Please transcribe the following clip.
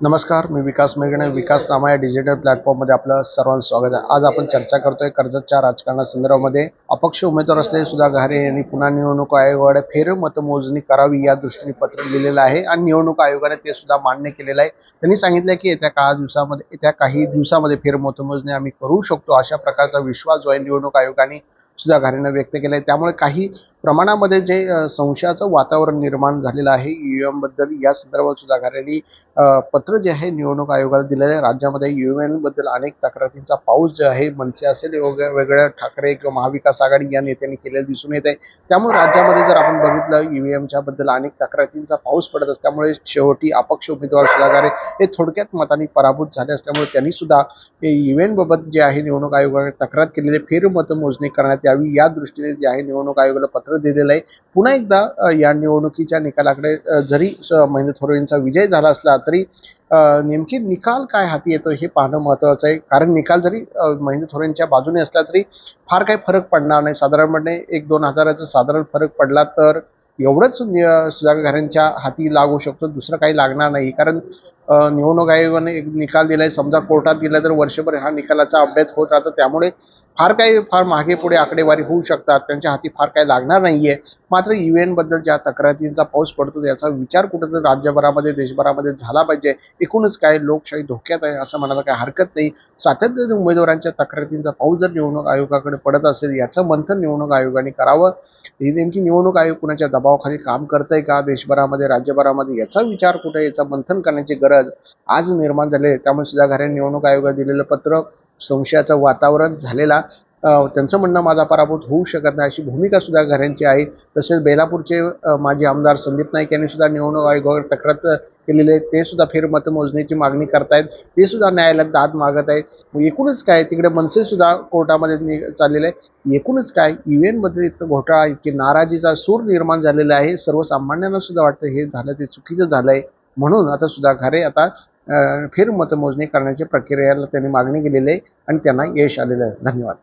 नमस्कार मी विकास मेघणे विकास नामा या डिजिटल प्लॅटफॉर्ममध्ये आपलं सर्वांचं स्वागत आहे. आज आपण चर्चा करतोय कर्जतच्या राजकारणासंदर्भामध्ये अपक्ष उमेदवार असलेले सुधा घारे यांनी पुन्हा निवडणूक आयोगाकडे फेर मतमोजणी करावी या दृष्टीने पत्र लिहिलेलं आहे आणि निवडणूक आयोगाने ते सुद्धा मान्य केलेलं आहे. त्यांनी सांगितलं की येत्या काळा दिवसामध्ये येत्या काही दिवसामध्ये फेर मतमोजणी आम्ही करू शकतो. अशा प्रकारचा विश्वास जो आहे निवडणूक आयोगाने सुधा घारेनं व्यक्त केला आहे त्यामुळे काही प्रमाणामध्ये जे संशयाचं वातावरण निर्माण झालेलं आहे ईव्हीएमबद्दल या संदर्भात सुद्धा घारेंनी पत्र जे आहे निवडणूक आयोगाला दिलेलं आहे. राज्यामध्ये ईव्हीएमबद्दल अनेक तक्रारींचा पाऊस जे आहे मनसे असेल वेगवेगळ्या ठाकरे किंवा महाविकास आघाडी या नेत्यांनी केलेलं दिसून येत आहे. त्यामुळे राज्यामध्ये जर आपण बघितलं ईव्हीएमच्या बद्दल अनेक तक्रारींचा पाऊस पडत असल्यामुळे शेवटी अपक्ष उमेदवार सुद्धा हे थोडक्यात मतांनी पराभूत झाले असल्यामुळे त्यांनी सुद्धा इव्हेंट बाबत जे आहे निवडणूक आयोगाने तक्रार केलेली फेरमतमोजणी करण्यात यावी या दृष्टीने जे आहे निवडणूक आयोगाला पत्र दिलेलं आहे. पुन्हा एकदा या निवडणुकीच्या निकालाकडे जरी महेंद्र महेंद्र यांचा विजय झाला असला तरी नेमकी निकाल काय हाती येतो हे पाहणं महत्त्वाचं आहे. कारण निकाल जरी अ, महेंद्र थोरांच्या बाजूने असला तरी फार काही फरक पडणार नाही. साधारणपणे एक दोन हजाराचा साधारण फरक पडला तर एवढंच म्हणजे, सुधाकर घरांच्या हाती लागू शकतो दुसरं काही लागणार नाही. कारण निवडणूक आयोगाने एक निकाल दिलाय समजा कोर्टात दिला तर वर्षभर हा निकालाचा अपडेट होत राहतो. त्यामुळे फार काही फार मागे पुढे आकडेवारी होऊ शकतात. त्यांच्या हाती फार काही लागणार नाहीये. मात्र इव्हेंटबद्दल ज्या तक्रारींचा पाऊस पडतो याचा विचार कुठेतरी राज्यभरामध्ये देशभरामध्ये झाला पाहिजे. एकूणच काय लोकशाही धोक्यात आहे असं म्हणायला काही हरकत नाही. सातत्याने उमेदवारांच्या तक्रारींचा पाऊस जर निवडणूक आयोगाकडे पडत असेल याचं मंथन निवडणूक आयोगाने करावं. ही नेमकी निवडणूक आयोग कुणाच्या दबावाखाली काम करतंय का? देशभरामध्ये राज्यभरामध्ये याचा विचार कुठे? याचं मंथन करण्याची गरज आज निर्माण झाली आहे. त्यामुळे सुद्धा निवडणूक आयोगाने दिलेलं पत्र संशयाचं वातावरण झालेला त्यांचं म्हणणं माझा पराभूत होऊ शकत नाही. अशी भूमिका सुद्धा घरांची आहे. तसेच बेलापूरचे माजी आमदार संदीप नाईक यांनी सुद्धा निवडणूक आयोगावर तक्रार केलेले आहे ते सुद्धा फेरमतमोजणीची मागणी करतायत. ते सुद्धा न्यायालयात दाद मागत आहेत. मग एकूणच काय? तिकडे मनसे सुद्धा कोर्टामध्ये नि- चाललेलं आहे एकूणच काय? इव्हेंटबद्दल इतकं घोटाळा इतकी नाराजीचा सूर निर्माण झालेला आहे. सर्वसामान्यांना सुद्धा वाटतं हे झालं ते चुकीचं झालं आहे म्हणून आता सुद्धा घरे आता फेर मतमोजणी करण्याची प्रक्रियेला त्यांनी मागणी केलेली आहे आणि त्यांना यश आलेलं आहे. धन्यवाद.